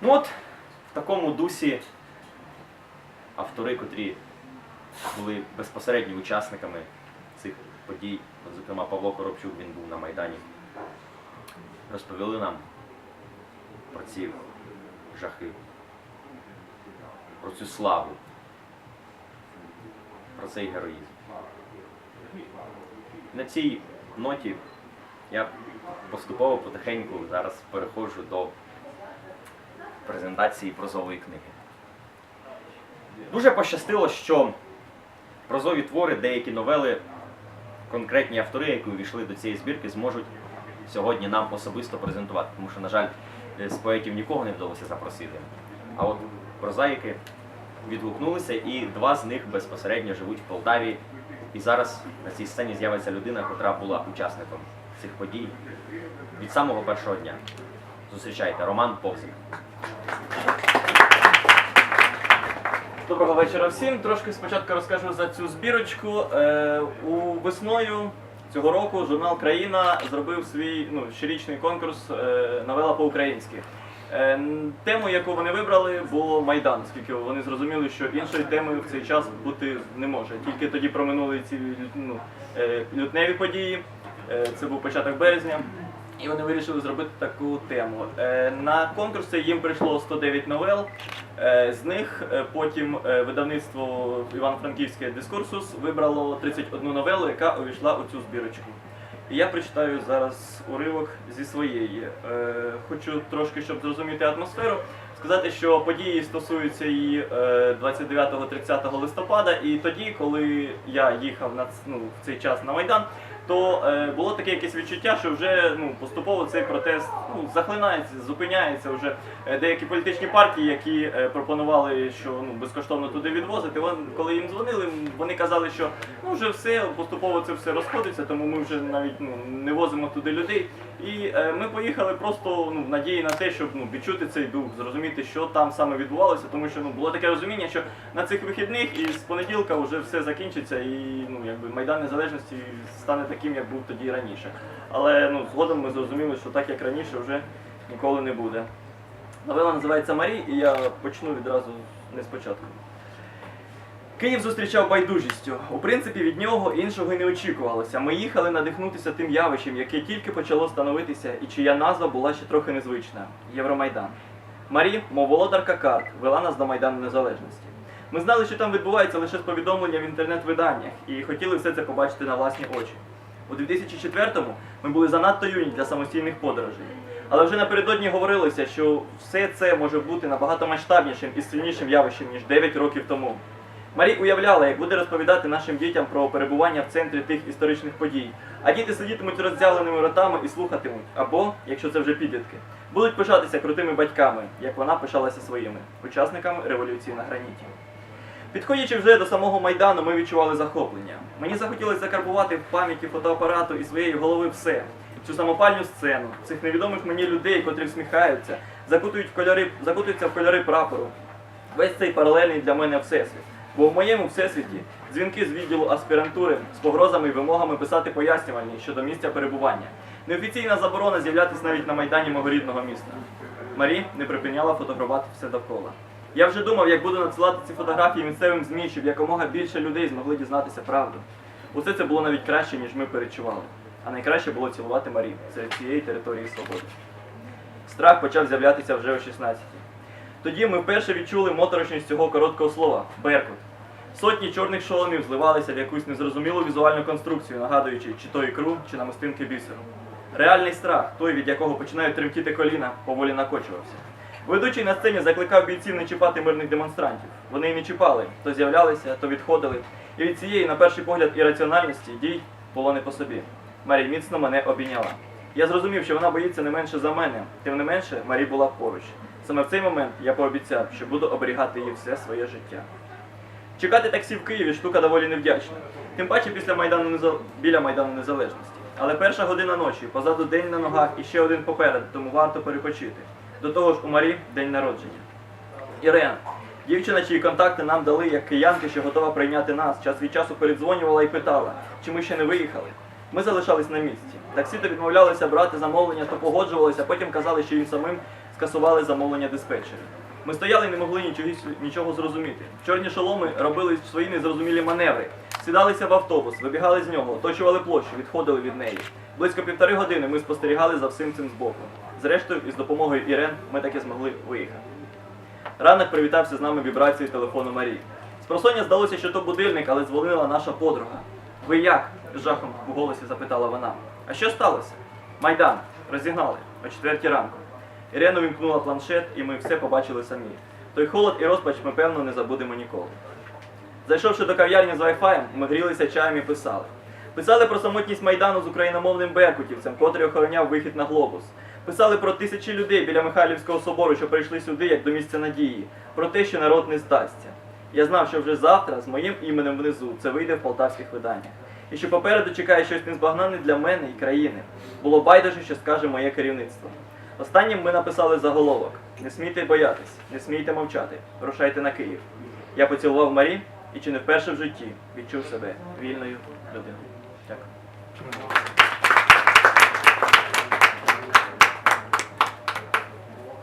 Ну от, в такому дусі автори, котрі були безпосередньо учасниками цих подій, зокрема Павло Коробчук, він був на Майдані, розповіли нам про ці жахи, про цю славу, про цей героїзм. На цій ноті я поступово потихеньку зараз переходжу до презентації прозової книги. Дуже пощастило, що прозові твори, деякі новели, конкретні автори, які увійшли до цієї збірки, зможуть сьогодні нам особисто презентувати. Тому що, на жаль, з поетів нікого не вдалося запросити. А от прозаїки відгукнулися, і два з них безпосередньо живуть в Полтаві. І зараз на цій сцені з'явиться людина, яка була учасником цих подій від самого першого дня. Зустрічайте, Роман Повзик. Доброго вечора всім. Трошки спочатку розкажу за цю збірочку. Е, у весною цього року журнал Країна зробив свій ну, щорічний конкурс е, новела по-українськи. Е, тему, яку вони вибрали, було Майдан, оскільки вони зрозуміли, що іншої теми в цей час бути не може. Тільки тоді проминули ці ну, е, лютневі події. Е, це був початок березня. І вони вирішили зробити таку тему. Е, На конкурс цей їм прийшло 109 новел. Е, З них е, потім видавництво Івано-Франківське дискурсус вибрало 31 новелу, яка увійшла у цю збірочку. І я прочитаю зараз уривок зі своєї. Хочу трошки, щоб зрозуміти атмосферу, сказати, що події стосуються її е, 29-30 листопада, і тоді, коли я їхав на ну, в цей час на Майдан, то е, було таке якесь відчуття, що вже ну, поступово цей протест ну, захлинається, зупиняється. Вже Е, деякі політичні партії, які е, пропонували, що ну, безкоштовно туди відвозити, вон, коли їм дзвонили, вони казали, що ну, вже все, поступово це все розходиться, тому ми вже навіть ну, не возимо туди людей. І е, ми поїхали просто ну, в надії на те, щоб ну, відчути цей дух, зрозуміти, що там саме відбувалося, тому що ну, було таке розуміння, що на цих вихідних і з понеділка вже все закінчиться, і ну, якби Майдан Незалежності стане таким, як був тоді раніше. Але ну, згодом ми зрозуміли, що так як раніше вже ніколи не буде. Новела називається Марі, і я почну відразу не спочатку. Київ зустрічав байдужістю. У принципі, від нього іншого й не очікувалося. Ми їхали надихнутися тим явищем, яке тільки почало становитися, і чия назва була ще трохи незвична Євромайдан. Марі, мов володарка карт, вела нас до Майдану Незалежності. Ми знали, що там відбувається лише з повідомлення в інтернет-виданнях, і хотіли все це побачити на власні очі. У 2004-му ми були занадто юні для самостійних подорожей. Але вже напередодні говорилося, що все це може бути набагато масштабнішим і сильнішим явищем, ніж 9 років тому. Марі уявляла, як буде розповідати нашим дітям про перебування в центрі тих історичних подій, а діти сидітимуть роззявленими ротами і слухатимуть, або, якщо це вже підлітки, будуть пишатися крутими батьками, як вона пишалася своїми учасниками революції на граніті. Підходячи вже до самого майдану, ми відчували захоплення. Мені захотілося закарбувати в пам'яті фотоапарату і своєї голови все. Цю самопальну сцену, цих невідомих мені людей, котрі всміхаються, закутують в кольори, закутуються в кольори прапору. Весь цей паралельний для мене всесвіт. Бо в моєму всесвіті дзвінки з відділу аспірантури з погрозами і вимогами писати пояснювальні щодо місця перебування. Неофіційна заборона з'являтися навіть на майдані мого рідного міста. Марі не припиняла фотографувати все довкола. Я вже думав, як буду надсилати ці фотографії місцевим ЗМІ, щоб якомога більше людей змогли дізнатися правду. Усе це було навіть краще, ніж ми перечували. А найкраще було цілувати Марі серед цієї території свободи. Страх почав з'являтися вже о 16 Тоді ми вперше відчули моторошність цього короткого слова Беркут. Сотні чорних шоломів зливалися в якусь незрозумілу візуальну конструкцію, нагадуючи чи то ікру, чи намистинки бісеру. Реальний страх, той, від якого починають тремтіти коліна, поволі накочувався. Ведучий на сцені закликав бійців не чіпати мирних демонстрантів. Вони й не чіпали, то з'являлися, то відходили. І від цієї, на перший погляд, ірраціональності дій було не по собі. Марі міцно мене обійняла. Я зрозумів, що вона боїться не менше за мене, тим не менше Марі була поруч. Саме в цей момент я пообіцяв, що буду оберігати її все своє життя. Чекати таксі в Києві штука доволі невдячна. Тим паче після Майдану Незал- біля Майдану Незалежності. Але перша година ночі, позаду день на ногах і ще один попереду, тому варто перепочити. До того ж у Марі день народження. Ірен, дівчина, чиї контакти нам дали як киянки, що готова прийняти нас, час від часу передзвонювала і питала, чи ми ще не виїхали. Ми залишались на місці. Таксі то відмовлялися брати замовлення, то погоджувалися, потім казали, що їм самим скасували замовлення диспетчерів. Ми стояли і не могли нічого, нічого зрозуміти. Чорні шоломи робили свої незрозумілі маневри, сідалися в автобус, вибігали з нього, оточували площу, відходили від неї. Близько півтори години ми спостерігали за всім цим збоку. Зрештою, із допомогою Ірен ми таки змогли виїхати. Ранок привітався з нами вібрацією телефону Марії. Спросоння здалося, що то будильник, але дзвонила наша подруга. Ви як? з жахом в голосі запитала вона. А що сталося? Майдан. Розігнали о четвертій ранку. Ірена вімкнула планшет, і ми все побачили самі. Той холод і розпач ми, певно, не забудемо ніколи. Зайшовши до кав'ярні з Wi-Fi, ми грілися чаєм і писали. Писали про самотність Майдану з україномовним беркутівцем, котрий охороняв вихід на глобус. Писали про тисячі людей біля Михайлівського собору, що прийшли сюди як до місця надії, про те, що народ не здасться. Я знав, що вже завтра з моїм іменем внизу це вийде в полтавських виданнях. І що попереду чекає щось незбагнане для мене і країни. Було байдуже, що скаже моє керівництво. Останнім ми написали заголовок: Не смійте боятись, не смійте мовчати, рушайте на Київ. Я поцілував Марі і чи не вперше в житті відчув себе вільною людиною.